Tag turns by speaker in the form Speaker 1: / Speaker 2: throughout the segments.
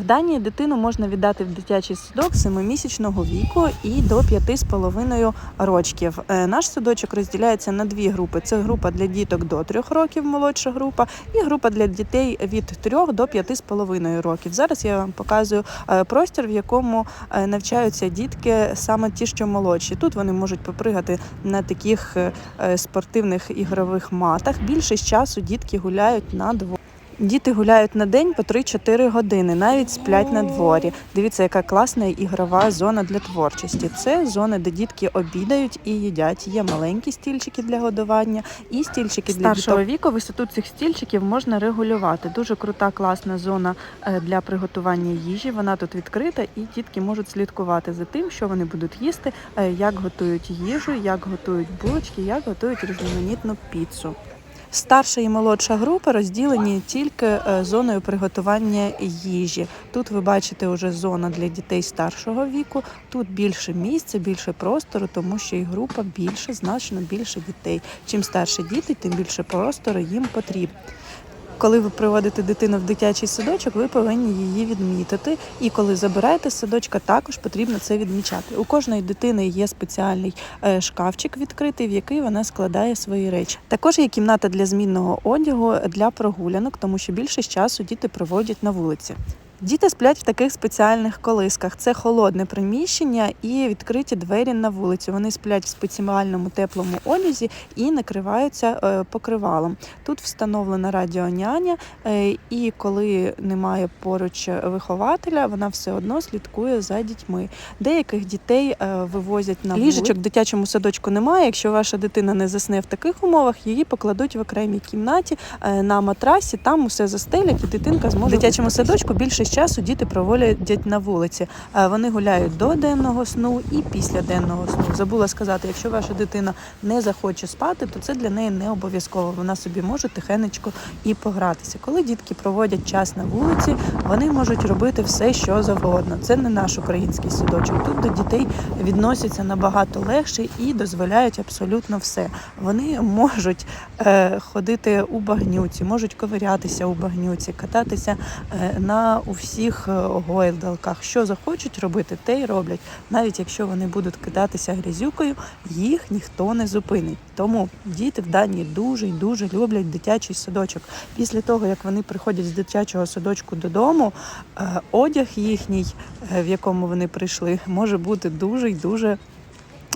Speaker 1: В Данії дитину можна віддати в дитячий садок з 7-місячного віку і до 5,5 рочків. Е, Наш садочок розділяється на дві групи: це група для діток до 3 років, молодша група, і група для дітей від 3 до 5,5 років. Зараз я вам показую е, простір, в якому е, навчаються дітки саме ті, що молодші. Тут вони можуть попригати на таких спортивних ігрових матах. Більшість часу дітки гуляють на дворі. Діти гуляють на день по 3-4 години, навіть сплять на дворі. Дивіться, яка класна ігрова зона для творчості. Це зони, де дітки обідають і їдять. Є маленькі стільчики для годування і стільчики для старшого віку. Висоту цих стільчиків можна регулювати. Дуже крута, класна зона е, для приготування їжі. Вона тут відкрита, і дітки можуть слідкувати за тим, що вони будуть їсти, е, як готують їжу, як готують булочки, як готують різноманітну піцу. Старша і молодша групи розділені тільки е, зоною приготування їжі. Тут ви бачите вже зона для дітей старшого віку. Тут більше місця, більше простору, тому що і група більше, значно більше дітей. Чим старші діти, тим більше простору їм потрібно. Коли ви приводите дитину в дитячий садочок, ви повинні її відмітити. І коли забираєте садочка, також потрібно це відмічати. У кожної дитини є спеціальний е, шкафчик відкритий, в який вона складає свої речі. Також є кімната для змінного одягу для прогулянок, тому що більшість часу діти проводять на вулиці. Діти сплять в таких спеціальних колисках. Це холодне приміщення і відкриті двері на вулицю. Вони сплять в спеціальному теплому одязі і накриваються е, покривалом. Тут встановлена радіоняня, е, і коли немає поруч вихователя, вона все одно слідкує за дітьми. Деяких дітей е, вивозять на ліжечок. В дитячому садочку немає. Якщо ваша дитина не засне в таких умовах, її покладуть в окремій кімнаті на матрасі. Там усе застелять, і дитинка зможе в дитячому садочку більше часу діти проводять на вулиці. Е, Вони гуляють до денного сну і після денного сну. Забула сказати, якщо ваша дитина не захоче спати, то це для неї не обов'язково. Вона собі може тихенечко і погратися. Коли дітки проводять час на вулиці, вони можуть робити все, що завгодно. Це не наш український садочок. Тут до дітей відносяться набагато легше і дозволяють абсолютно все. Вони можуть е, ходити у багнюці, можуть ковирятися у багнюці, кататися е, на у всіх е, гойдалках. Що захочуть робити, те й роблять. Навіть якщо вони будуть кидатися грязюкою, їх ніхто не зупинить. Тому діти в Данії дуже і дуже люблять дитячий садочок. Після того, як вони приходять з дитячого садочку додому, е, одяг їхній, е, в якому вони прийшли, може бути дуже і дуже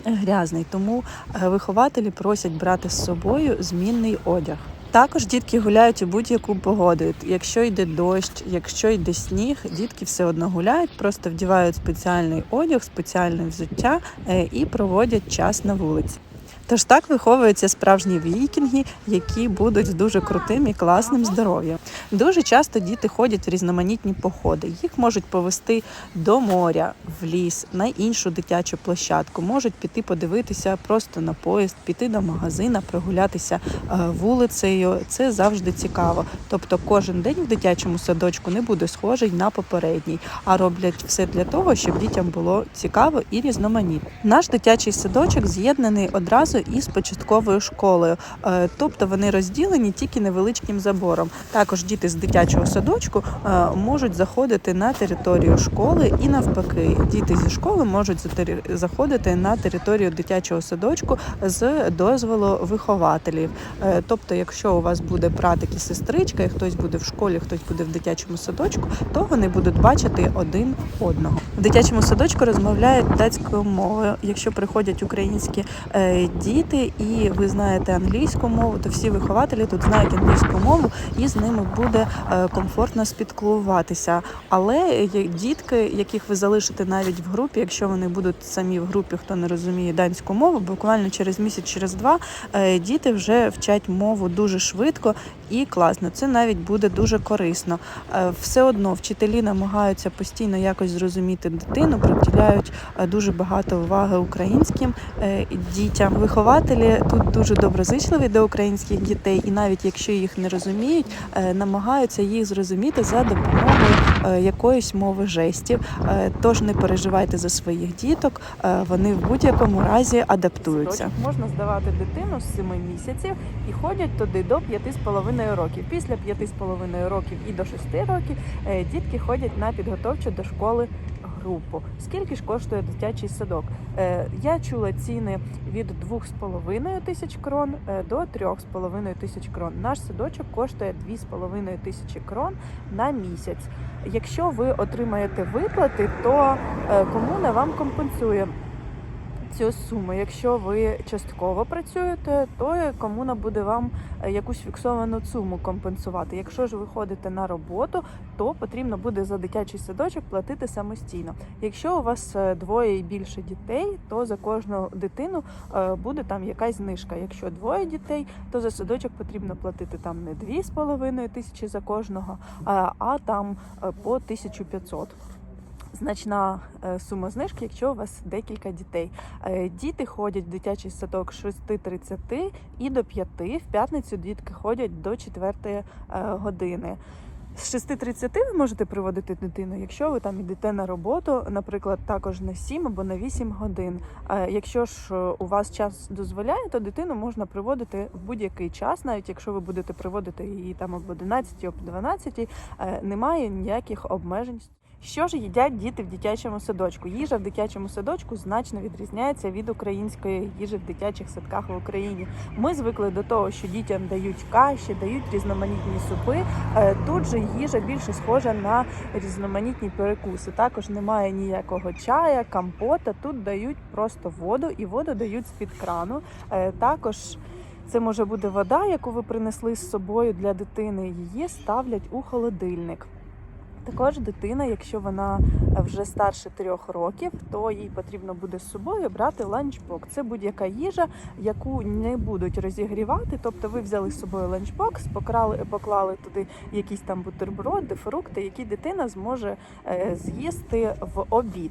Speaker 1: грязний. Тому вихователі просять брати з собою змінний одяг. Також дітки гуляють у будь-яку погоду. Якщо йде дощ, якщо йде сніг, дітки все одно гуляють, просто вдівають спеціальний одяг, спеціальне взуття е, і проводять час на вулиці. Тож так виховуються справжні вікінги, які будуть з дуже крутим і класним здоров'ям. Дуже часто діти ходять в різноманітні походи. Їх можуть повести до моря, в ліс, на іншу дитячу площадку. Можуть піти подивитися просто на поїзд, піти до магазина, прогулятися е, вулицею. Це завжди цікаво. Тобто, кожен день в дитячому садочку не буде схожий на попередній, а роблять все для того, щоб дітям було цікаво і різноманітно. Наш дитячий садочок з'єднаний одразу із початковою школою, Е, тобто вони розділені тільки невеличким забором. Також діти з дитячого садочку е, можуть заходити на територію школи і навпаки, діти зі школи можуть заходити на територію дитячого садочку з дозволу вихователів. Е, Тобто, якщо у вас буде братик і сестричка, і хтось буде в школі, хтось буде в дитячому садочку, то вони будуть бачити один одного. В дитячому садочку розмовляють датською мовою. Якщо приходять українські діти і ви знаєте англійську мову, то всі вихователі тут знають англійську мову і з ними буде е, комфортно спілкуватися. Але дітки, яких ви залишите навіть в групі, якщо вони будуть самі в групі, хто не розуміє данську мову, буквально через місяць, через два е, діти вже вчать мову дуже швидко і класно. Це навіть буде дуже корисно. Е, Все одно вчителі намагаються постійно якось зрозуміти дитину, приділяють дуже багато уваги українським дітям. Вихователі тут дуже доброзичливі до українських дітей, і навіть якщо їх не розуміють, е, намагаються їх зрозуміти за допомогою е, якоїсь мови жестів. Е, Тож не переживайте за своїх діток, вони в будь-якому разі адаптуються. Можна здавати дитину з 7 місяців і ходять туди до 5,5 років. Після 5,5 років і до 6 років дітки ходять на підготовчу до школи групу. Скільки ж коштує дитячий садок? Е, Я чула ціни від 2,5 тисяч крон е, до 3,5 тисяч крон. Наш садочок коштує 2,5 тисячі крон на місяць. Якщо ви отримаєте виплати, то е, комуна вам компенсує цю суму. Якщо ви частково працюєте, то комуна буде вам е, якусь фіксовану суму компенсувати. Якщо ж ви ходите на роботу, то потрібно буде за дитячий садочок платити самостійно. Якщо у вас е, двоє і більше дітей, то за кожну дитину е, буде там якась знижка. Якщо двоє дітей, то за садочок потрібно платити там не 2,5 тисячі за кожного, а, там по 1500 значна е, сума знижки, якщо у вас декілька дітей. Е, Діти ходять в дитячий садок з 6.30 і до 5. В п'ятницю дітки ходять до 4 е, години. З 6.30 ви можете приводити дитину, якщо ви там йдете на роботу, наприклад, також на 7 або на 8 годин. Якщо ж у вас час дозволяє, то дитину можна приводити в будь-який час, навіть якщо ви будете приводити її там об 11, об 12, е, немає ніяких обмежень. Що ж їдять діти в дитячому садочку? Їжа в дитячому садочку значно відрізняється від української їжі в дитячих садках в Україні. Ми звикли до того, що дітям дають каші, дають різноманітні супи. Е, Тут же їжа більше схожа на різноманітні перекуси. Також немає ніякого чая, компота. Тут дають просто воду, і воду дають з-під крану. Е, Також це може бути вода, яку ви принесли з собою для дитини. Її ставлять у холодильник. Також дитина, якщо вона вже старше трьох років, то їй потрібно буде з собою брати ланчбок. Це будь-яка їжа, яку не будуть розігрівати. Тобто ви взяли з собою ланчбокс, покрали, поклали туди якісь там бутерброди, фрукти, які дитина зможе е, з'їсти в обід.